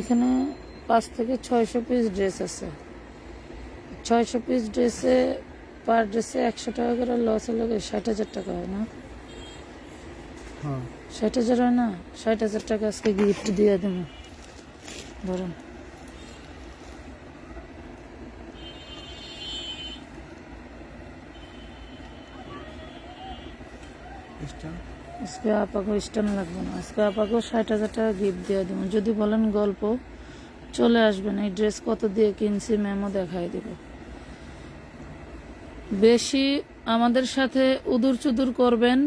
এখানে পাঁচ থেকে ছয়শো পিস ড্রেস আছে। ছয়শো পিস ড্রেসে পার ড্রেসে একশো টাকা করে লস হলে ষাট হাজার টাকা হয় না? হ্যাঁ। ষাট হাজার হয় না? ষাট হাজার টাকা আজকে গিফট দিয়ে দেবো। ধরুন। স্ট্যান্ড আজকে আপাকে স্ট্যান্ড লাগবে না। আজকে আপাকেও ষাট হাজার টাকা গিফট দিয়ে দেবো। যদি বলেন গল্প, চলে আসবেন এই ড্রেস কত দিয়ে কিনছি ম্যামও দেখাই দিব। বেশি আমাদের সাথে উদুর চুদুর করবেন,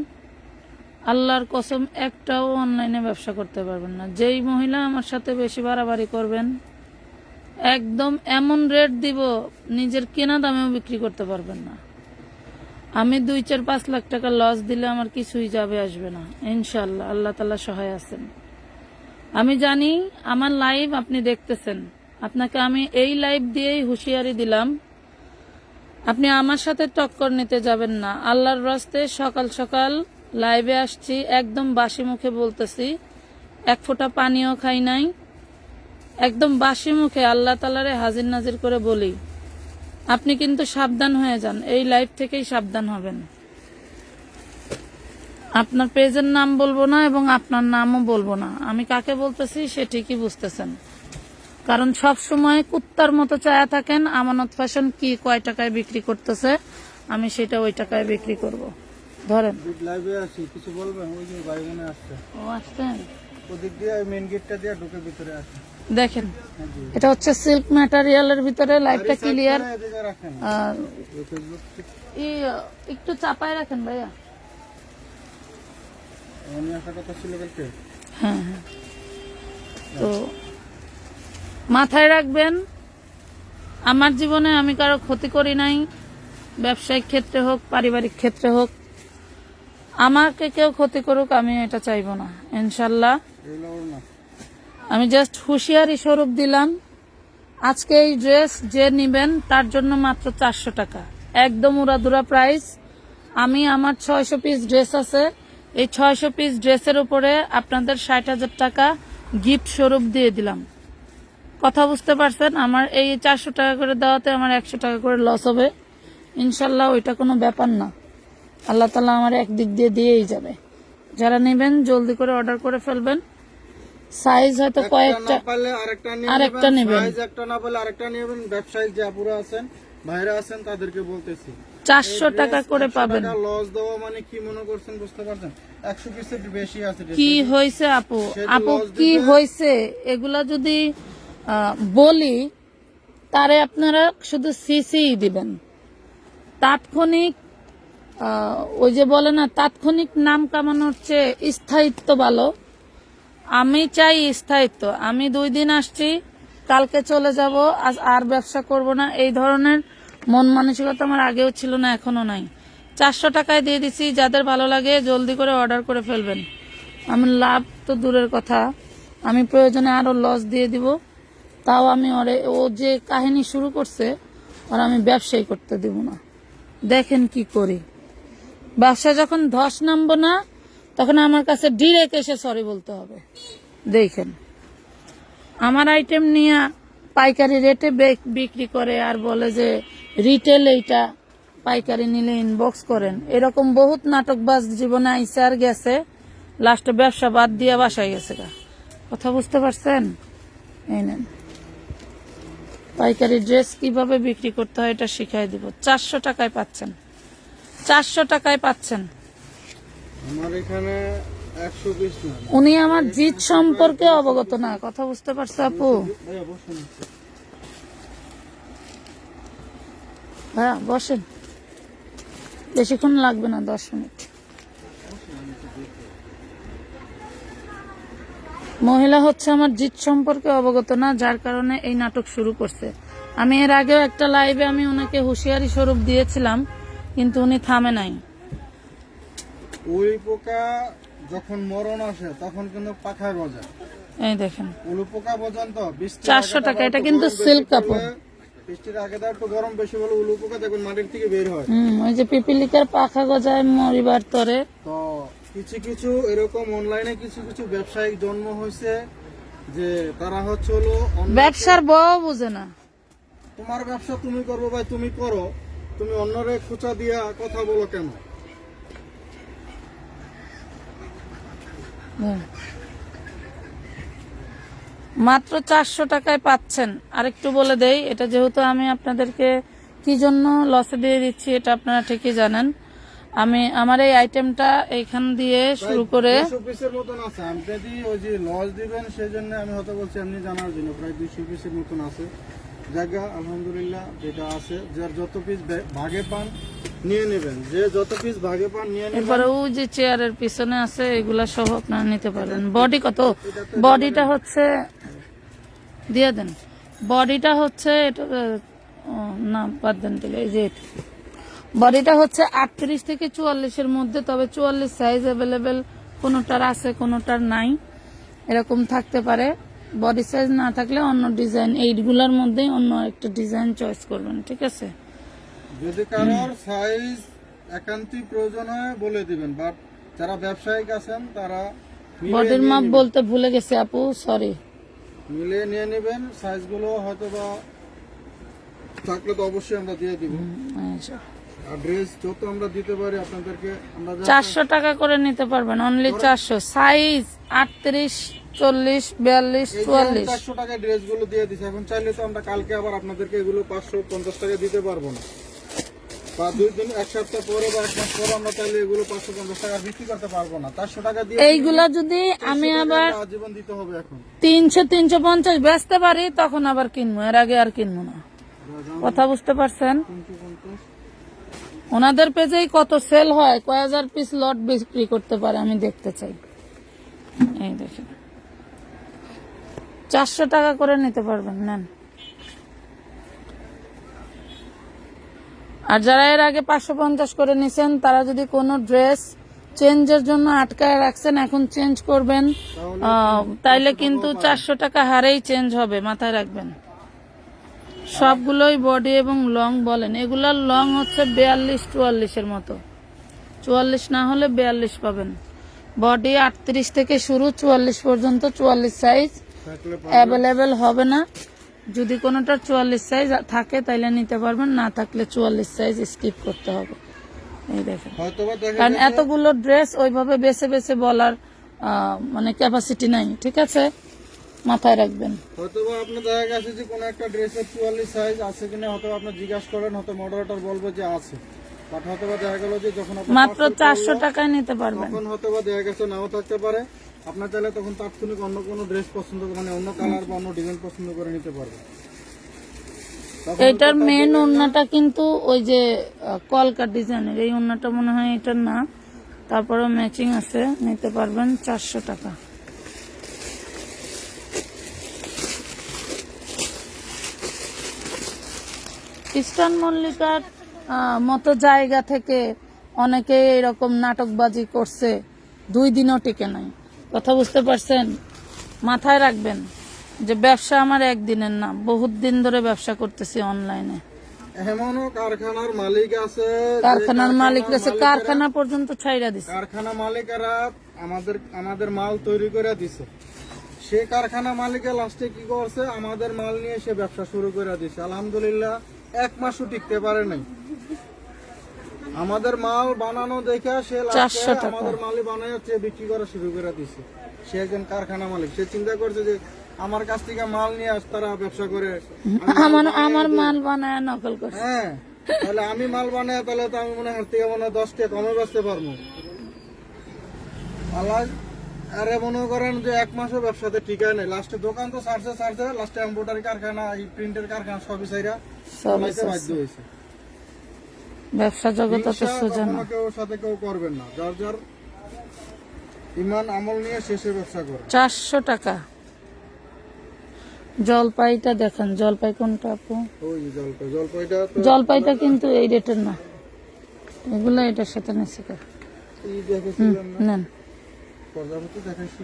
আল্লাহর কসম একটাও অনলাইনে ব্যবসা করতে পারবেন না। যেই মহিলা আমার সাথে বেশি বাড়াবাড়ি করবেন, একদম এমন রেট দিব, নিজের কেনা দামেও বিক্রি করতে পারবেন না। আমি দুই চার পাঁচ লাখ টাকা লস দিলে আমার কিছুই যাবে, আসবে না। ইনশাল্লাহ আল্লাহ তালা সহায় আছেন। আমি জানি আমার লাইভ আপনি দেখতেছেন। আপনাকে আমি এই লাইভ দিয়েই হুঁশিয়ারি দিলাম। আপনি আমার সাথে টক্কর নিতে যাবেন না। আল্লাহর রাস্তে সকাল সকাল লাইভে আসছি, একদম বাসি মুখে বলতেছি। এক ফোঁটা পানিও খাই নাই। একদম বাসি মুখে আল্লাহ তালারে হাজির নাজির করে বলি আপনি কিন্তু সাবধান হয়ে যান। এই লাইফ থেকেই সাবধান হবেন। আপনার পেজের নাম বলব না এবং আপনার নামও বলব না। আমি কাকে বলতেছি সে ঠিকই বুঝতেছেন। কারণ সব সময় কুত্তার মতো চায়া থাকেন আমানত ফ্যাশন কি কয় টাকায় বিক্রি করতেছে আমি সেটা ওই টাকায় বিক্রি করব। ধরেন। লাইভে আছি কিছু বলবেন? ওই যে ভাই আসছে। ও আসছেন? ওদিক দিয়ে মেন গেটটা দিয়ে ঢুকে ভিতরে দেখেন। এটা হচ্ছে সিল্ক ম্যাটেরিয়ালের ভিতরে লাইফটা ক্লিয়ার রাখেন একটু চাপায় রাখেন ভাইয়া। হ্যাঁ হ্যাঁ। তো মাথায় রাখবেন আমার জীবনে আমি কারও ক্ষতি করি নাই ব্যবসায়িক ক্ষেত্রে হোক পারিবারিক ক্ষেত্রে হোক। আমাকে কেউ ক্ষতি করুক আমি এটা চাইব না ইনশাল্লাহ। আমি জাস্ট হুঁশিয়ারি স্বরূপ দিলাম। আজকে এই ড্রেস যে নিবেন, তার জন্য মাত্র চারশো টাকা। একদম উড়াধুরা প্রাইস আমি আমার ছয়শো পিস ড্রেস আছে। এই ছয়শো পিস ড্রেসের উপরে আপনাদের ষাট হাজার টাকা গিফট স্বরূপ দিয়ে দিলাম। কথা বুঝতে পারছেন? আমার এই চারশো টাকা করে দেওয়াতে আমার একশো টাকা করে লস হবে। ইনশাল্লাহ ওইটা কোনো ব্যাপার না। আল্লাহ তালা আমার একদিক দিয়ে দিয়েই যাবে। যারা নেবেন, জলদি করে অর্ডার করে ফেলবেন। সাইজ হয়তো কয়েকটা আরেকটা নেবেন। সাইজ একটা না আরেকটা নেবেন। ব্যবসায়ী যে আপুরা আছেন ভাইরা আছেন তাদেরকে বলতেছি। চারশো টাকা করে পাবেন। লস দেওয়া মানে কি মনে করছেন বুঝতে পারছেন? একশো পিসের বেশি আছে কি হয়েছে আপু? আপু কি হয়েছে এগুলা যদি বলি তারে আপনারা শুধু সিসি দিবেন। তাৎক্ষণিক ওই যে বলে না তাৎক্ষণিক নাম কামানোর চেয়ে স্থায়িত্ব ভালো। আমি চাই স্থায়িত্ব। আমি দুই দিন আসছি, কালকে চলে যাব, আজ আর ব্যবসা করব না। এই ধরনের মন মানসিকতা আমার আগেও ছিল না এখনও নাই। চারশো টাকায় দিয়ে দিছি, যাদের ভালো লাগে জলদি করে অর্ডার করে ফেলবেন। আমি লাভ তো দূরের কথা। আমি প্রয়োজনে আরও লস দিয়ে দিব। তাও আমি ওরে, ও যে কাহিনী শুরু করছে ওর আমি ব্যবসায়ী করতে দিব না। দেখেন কি করি। ব্যবসা যখন ধস নামবো না তখন আমার কাছে ডিরেক্ট এসে সরি বলতে হবে। দেখেন, আমার আইটেম নিয়ে পাইকারি রেটে বেক- বিক্রি করে আর বলে যে রিটেল এইটা পাইকারি নিলে ইনবক্স করেন, এরকম বহুত নাটকবাজ জীবনে আইসে আর গেছে লাস্টে ব্যবসা বাদ দিয়ে বাসায় গেছে কথা বুঝতে পারছেন? এই নেন। পাইকারি ড্রেস কীভাবে বিক্রি করতে হয় এটা শিখাই দিব। চারশো টাকায় পাচ্ছেন। চারশো টাকায় পাচ্ছেন। আমার এখানে উনি আমার জিত সম্পর্কে অবগত না কথা বুঝতে পারছ আপু? হ্যাঁ বসেন বেশিক্ষণ লাগবে না দশ মিনিট। মহিলা হচ্ছে আমার জিত সম্পর্কে অবগত না যার কারণে এই নাটক শুরু করছে। আমি এর আগেও একটা লাইভে আমি ওনাকে হুঁশিয়ারি স্বরূপ দিয়েছিলাম কিন্তু উনি থামে নাই। ওই পোকা যখন মরণ আসে তখন কিন্তু পাখা গজায়। এই দেখেন। উলু পোকা পর্যন্ত বৃষ্টির 400 আগে টাকা, এটা কিন্তু পড়লে- কাপড়। বৃষ্টির আগে দাও একটু গরম বেশি বলে উলু পোকা দেখবেন মাটির থেকে বের হয়। ওই যে পিপিলিকার পাখা গজায় মরিবার তরে। তো কিছু কিছু এরকম অনলাইনে কিছু কিছু ব্যবসায়িক জন্ম হয়েছে যে তারা হচ্ছে হলো ব্যবসার বউ বুঝে না। তোমার ব্যবসা তুমি করব ভাই তুমি করো। তুমি অন্যরে খোঁচা দিয়া কথা বলো কেন? মাত্র চারশো টাকায় পাচ্ছেন। আরেকটু বলে দেই এটা যেহেতু আমি আপনাদেরকে কি জন্য লসে দিয়ে দিচ্ছি এটা আপনারা ঠিকই জানেন। আমি আমার এই আইটেমটা এইখান দিয়ে শুরু করে দুশো পিসের মতন আছে। আমি যদি ওই যে লস দিবেন আমি হয়তো বলছি এমনি জানার জন্য। প্রায় পিসের মতন আছে। জায়গা আলহামদুলিল্লাহ যেটা আছে। যার যত পিস ভাগে পান নিয়ে নেবেন। যে যত পিস ভাগে পান নিয়ে নেবেন। এরপরে ওই যে চেয়ারের পিছনে আছে এগুলা সহ আপনারা নিতে পারবেন বডি কত? বডিটা হচ্ছে দিয়ে দেন। বডিটা হচ্ছে এটা না বাদ দেন তাহলে এই যে এটা। বডিটা হচ্ছে আটত্রিশ থেকে চুয়াল্লিশের মধ্যে তবে চুয়াল্লিশ সাইজ অ্যাভেলেবেল কোনোটার আছে কোনোটার নাই। এরকম থাকতে পারে। বডি সাইজ না থাকলে অন্য ডিজাইন এইটগুলোর মধ্যেই অন্য একটা ডিজাইন চয়েস করবেন ঠিক আছে? যদি কারোর সাইজ একান্তই প্রয়োজন হয় বলে দিবেন। বাট যারা ব্যবসায়িক আছেন তারা বডির মাপ বলতে ভুলে গেছে আপু সরি মিলিয়ে নিয়ে নেবেন। সাইজগুলো হয়তো বা থাকলে তো অবশ্যই আমরা দিয়ে দিব। ড্রেস যত আমরা দিতে পারি আপনাদেরকে চারশো টাকা করে নিতে পারবেন অনলি চারশো। সাইজ আটত্রিশ চল্লিশ বিয়াল্লিশ চুয়াল্লিশ। চারশো টাকা ড্রেসগুলো দিয়ে দিচ্ছি এখন চাইলে তো আমরা কালকে আবার আপনাদেরকে এগুলো পাঁচশো পঞ্চাশ টাকা দিতে পারব না। বা দুই দিন এক সপ্তাহ পরে বা এক মাস পরে আমরা চাইলে এগুলো পাঁচশো পঞ্চাশ টাকা বিক্রি করতে পারব না। চারশো টাকা দিয়ে এইগুলা যদি আমি আবার আজীবন দিতে হবে এখন। তিনশো তিনশো পঞ্চাশ বেচতে পারি তখন আবার কিনবো। এর আগে আর কিনবো না। কথা বুঝতে পারছেন? ওনাদের পেজেই কত সেল হয় কয় হাজার পিস লট বিক্রি করতে পারে আমি দেখতে চাই। এই দেখেন। চারশো টাকা করে নিতে পারবেন নেন। আর যারা এর আগে পাঁচশো পঞ্চাশ করে নিছেন তারা যদি কোনো ড্রেস চেঞ্জের জন্য আটকায় রাখছেন এখন চেঞ্জ করবেন তাইলে কিন্তু চারশো টাকা হারেই চেঞ্জ হবে মাথায় রাখবেন। সবগুলোই বডি এবং লং বলেন এগুলার লং হচ্ছে বিয়াল্লিশ চুয়াল্লিশের মতো। চুয়াল্লিশ না হলে বিয়াল্লিশ পাবেন। বডি আটত্রিশ থেকে শুরু চুয়াল্লিশ পর্যন্ত চুয়াল্লিশ সাইজ। অ্যাভেলেবেল হবে না। যদি কোনোটা চুয়াল্লিশ সাইজ থাকে তাইলে নিতে পারবেন। না থাকলে চুয়াল্লিশ সাইজ স্কিপ করতে হবে। এই দেখেন। কারণ এতগুলো ড্রেস ওইভাবে বেছে বেছে বলার মানে ক্যাপাসিটি নাই ঠিক আছে? মাথায় রাখবেন। হয়তো আপনার দেখা গেছে যে কোনো একটা ড্রেসের চুয়াল্লিশ সাইজ আছে কিনা হয়তো আপনি জিজ্ঞাসা করেন হয়তো মডারেটর বলবে যে আছে। বাট হয়তো দেখা গেল যে মাত্র চারশো টাকায় নিতে পারবেন। হয়তো বা দেখা গেছে নাও থাকতে পারে। আপনার চাইলে তখন তাৎক্ষণিক অন্য কোনো ড্রেস পছন্দ করে মানে অন্য কালার বা অন্য ডিজাইন পছন্দ করে নিতে পারবে এটার মেন ওড়নাটা কিন্তু ওই যে কলকা ডিজাইনের এই ওড়নাটা মনে হয় এটার না। তারপরে ম্যাচিং আছে নিতে পারবেন চারশো টাকা। ইস্টার্ন মল্লিকার মতো জায়গা থেকে অনেকে এরকম নাটকবাজি করছে দুই দিনও টিকে নাই। কথা বুঝতে পারছেন? মাথায় রাখবেন যে ব্যবসা আমার একদিনের না বহুত দিন ধরে ব্যবসা করতেছি অনলাইনে এমনও কারখানার মালিক আছে কারখানার মালিক আছে কারখানা পর্যন্ত ছাইরা দিছে। কারখানা মালিকেরা আমাদের আমাদের মাল তৈরি করে দিছে। সে কারখানা মালিকের লাস্টে কি করছে? আমাদের মাল নিয়ে সে ব্যবসা শুরু করে দিছে। আলহামদুলিল্লাহ এক মাসও টিকতে পারে নাই। আমাদের মাল বানানো দেখে সে 400 টাকা। আমাদের মালই বানায় হচ্ছে বিক্রি করা শুরু করে দিছে। সে একজন কারখানা মালিক। সে চিন্তা করছে যে আমার কাছ থেকে মাল নিয়ে আস তারা ব্যবসা করে। আমার আমার মাল বানায় নকল করছে। হ্যাঁ তাহলে আমি মাল বানাই তাহলে তো আমি মনে হয় থেকে মনে হয় দশ টাকা কমে বাঁচতে পারব। আল্লাহ আরে মনে করেন যে এক মাসও ব্যবসাতে ঠিকায় নেই। লাস্টে দোকান তো ছাড়ছে ছাড়ছে লাস্টে এম্বোটারি কারখানা এই প্রিন্টের কারখানা সবই সাইরা সবই বাধ্য হয়েছে। ব্যবসা সোজা না। কেউ সাথে কেউ করবেন না। যার যার ইমান আমল নিয়ে শেষে ব্যবসা করে। চারশো টাকা। জলপাইটা দেখেন জলপাই কোনটা আপু? ওই জলপাই। জলপাইটা তো জলপাইটা কিন্তু এই রেটের না। এগুলো এটার সাথে নিচে কর। এই দেখেছিলাম না? নেন। দেখাইছি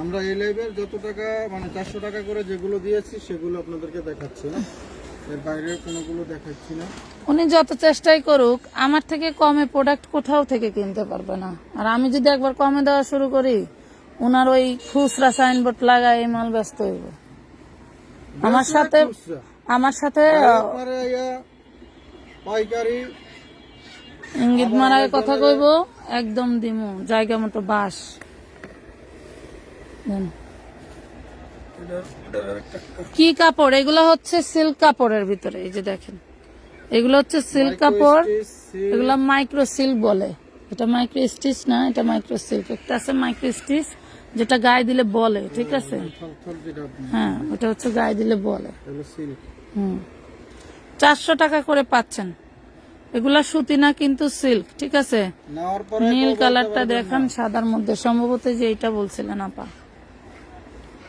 আমরা এই লাইভের যত টাকা মানে চারশো টাকা করে যেগুলো দিয়েছি সেগুলো আপনাদেরকে দেখাচ্ছি না। এর বাইরে কোনোগুলো দেখাচ্ছি না। উনি যত চেষ্টাই করুক আমার থেকে কমে প্রোডাক্ট কোথাও থেকে কিনতে পারবে না। আর আমি যদি একবার কমে দেওয়া শুরু করি ওনার ওই খুচরা সাইনবোর্ড লাগায় এই মাল ব্যস্ত হইব। আমার সাথে আমার সাথে পাইকারি ইঙ্গিত মারায় কথা কইব একদম দিমু জায়গা মতো বাস। কি কাপড়? এগুলো হচ্ছে সিল্ক কাপড়ের ভিতরে এই যে দেখেন। এগুলো হচ্ছে সিল্ক কাপড় এগুলো মাইক্রো সিল্ক বলে। এটা মাইক্রো স্টিচ না এটা মাইক্রো সিল্ক একটা আছে মাইক্রো স্টিচ যেটা গায়ে দিলে বলে ঠিক আছে? হ্যাঁ ওটা হচ্ছে গায়ে দিলে বলে। হুম। চারশো টাকা করে পাচ্ছেন। এগুলা সুতি না কিন্তু সিল্ক ঠিক আছে? নীল কালারটা দেখান সাদার মধ্যে। সম্ভবত যে এইটা বলছিলেন আপা না। নেওয়ার পরে কেউ বলে না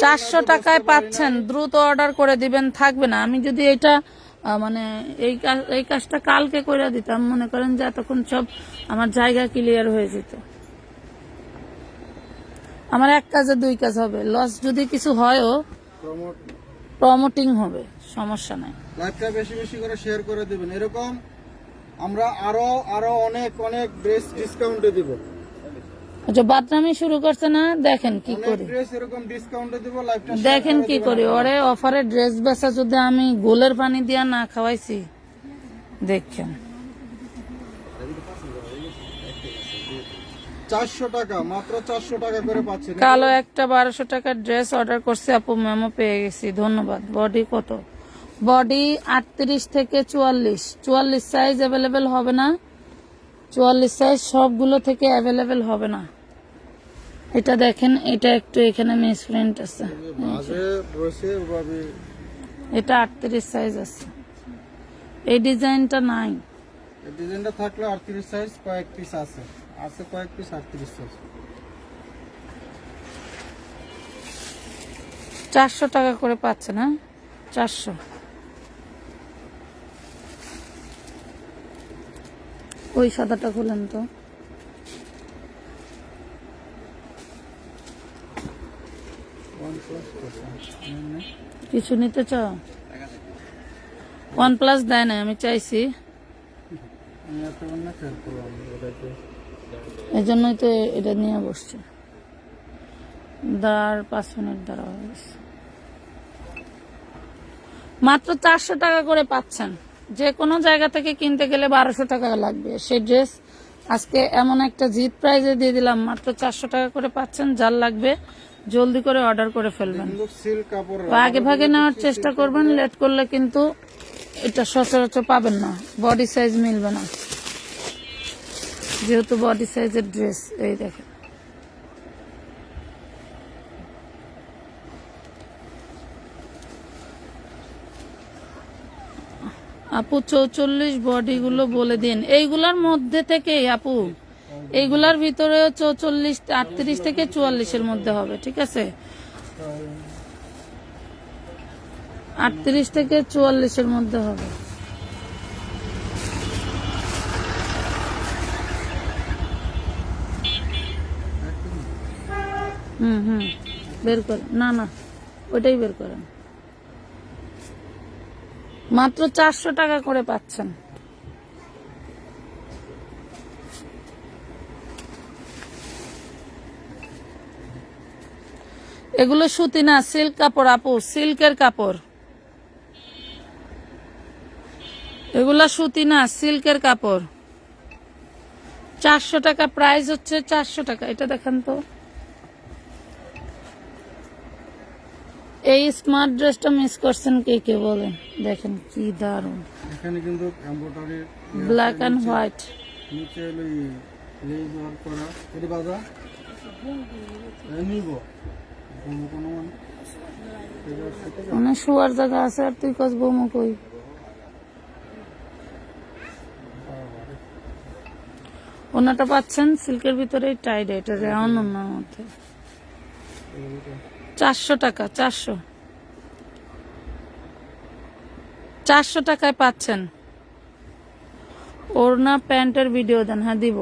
চারশো টাকায় পাচ্ছেন দ্রুত অর্ডার করে দিবেন থাকবে না। আমি যদি এটা মানে এই কাজ- এই কাজটা কালকে করে দিতাম মনে করেন যে এতক্ষণ সব আমার জায়গা ক্লিয়ার হয়ে যেত। আমার এক কাজে দুই কাজ হবে। লস যদি কিছু হয়ও প্রমোটিং হবে সমস্যা নাই। লাইভটা বেশি বেশি করে শেয়ার করে দিবেন। এরকম আমরা আরও আরও অনেক অনেক ড্রেস ডিসকাউন্টে দিব। আচ্ছা বাদনামি শুরু করছে না? দেখেন কি করি। দেখেন কি করি। ওরে অফারে ড্রেস বেচা যদি আমি গোলের পানি দিয়া না খাওয়াইছি দেখেন। কালো একটা বারোশো টাকার ড্রেস অর্ডার করছে আপু মেমো পেয়ে গেছি ধন্যবাদ। বডি কত? বডি আটত্রিশ থেকে চুয়াল্লিশ। চুয়াল্লিশ সাইজ অ্যাভেলেবেল হবে না। চুয়াল্লিশ সাইজ সবগুলো থেকে অ্যাভেলেবেল হবে না। এটা দেখেন এটা একটু এখানে মিস প্রিন্ট আছে। এটা আটত্রিশ সাইজ আছে। এই ডিজাইনটা নাই। এই ডিজাইনটা থাকলে আটত্রিশ সাইজ কয়েক পিস আছে। আছে কয়েক পিস আটত্রিশ সাইজ চারশো টাকা করে পাচ্ছে না চারশো। ওই সাদাটা খুলেন তো। কিছু নিতে চাও? ওয়ান প্লাস দেয় না আমি চাইছি। এই জন্যই তো এটা নিয়ে বসছে। দাঁড় পাঁচ মিনিট দাঁড়া। মাত্র চারশো টাকা করে পাচ্ছেন। যে কোনো জায়গা থেকে কিনতে গেলে বারোশো টাকা লাগবে। সেই ড্রেস আজকে এমন একটা জিত প্রাইজে দিয়ে দিলাম মাত্র চারশো টাকা করে পাচ্ছেন যার লাগবে জলদি করে অর্ডার করে ফেলবেন। আগে ভাগে নেওয়ার চেষ্টা করবেন লেট করলে কিন্তু এটা সচরাচর পাবেন না বডি সাইজ মিলবে না। যেহেতু বডি সাইজের ড্রেস এই দেখেন। আপু, চৌচল্লিশ বডি গুলো বলে দিন। এইগুলার মধ্যে থেকে আপু, এইগুলার ভিতরে চৌচল্লিশ, আটত্রিশ থেকে চুয়াল্লিশের মধ্যে হবে, ঠিক আছে? আটত্রিশ থেকে চুয়াল্লিশের মধ্যে হবে। হুম হুম, বের করেন না না, ওইটাই বের করেন। মাত্র চারশো টাকা করে পাচ্ছেন। এগুলো সুতি না সিল্ক কাপড় আপু, সিল্কের কাপড়। এগুলা সুতি না সিল্কের কাপড়। চারশো টাকা প্রাইস হচ্ছে চারশো টাকা। এটা দেখেন তো। এই স্মার্ট ড্রেসটা মিস করছেন কে কে বলেন? দেখেন কি দারুণ এখানে কিন্তু এমব্রয়ডারি ব্ল্যাক অ্যান্ড হোয়াইট নিচে হলো লেজ ওয়ার্ক করা। এটি বাজা? এ নিব। কোনো কোনো মানে? মানে শোয়ার জায়গা আছে আর তুই কস বৌমা কই? ওনাটা পাচ্ছেন সিল্কের ভিতরে টাইড এটা রেওয়ান ওনার মধ্যে। চারশো টাকা, চারশো। চারশো টাকায় পাচ্ছেন। ওড়না প্যান্টের ভিডিও দেন হ্যাঁ দিব।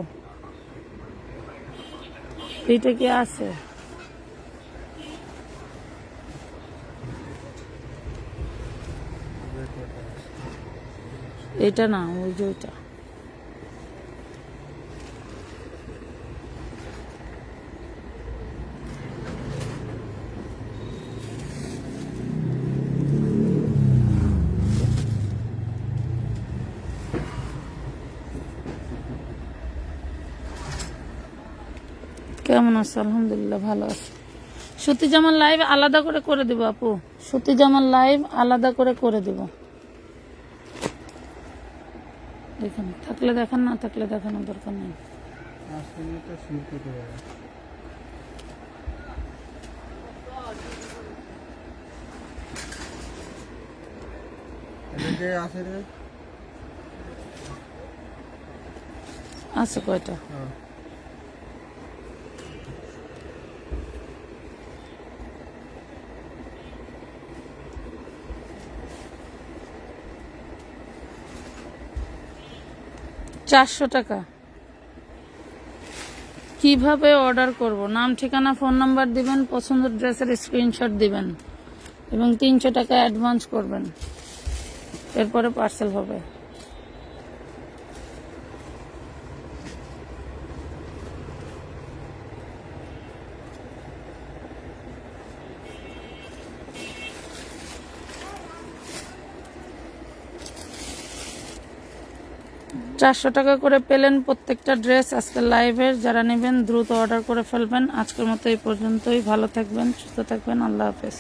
এটা কি আছে? এটা না, ওই যে ওইটা। কেমন আছে? আলহামদুলিল্লাহ, ভালো আছে। সুতি জামার লাইভ আলাদা করে করে দিব আপু। সুতি জামার লাইভ আলাদা করে করে দিব। দেখুন, থাকলে দেখান, না থাকলে দেখানোর দরকার নেই। আছে কয়টা? চারশো টাকা। কীভাবে অর্ডার করব? নাম, ঠিকানা ফোন নাম্বার দিবেন, পছন্দের ড্রেসের স্ক্রিনশট দিবেন এবং তিনশো টাকা অ্যাডভান্স করবেন। এরপরে পার্সেল হবে। চারশো টাকা করে পেলেন প্রত্যেকটা ড্রেস আজকে লাইভের যারা নেবেন, দ্রুত অর্ডার করে ফেলবেন। আজকের মতো এই পর্যন্তই। ভালো থাকবেন, সুস্থ থাকবেন। আল্লাহ হাফেজ।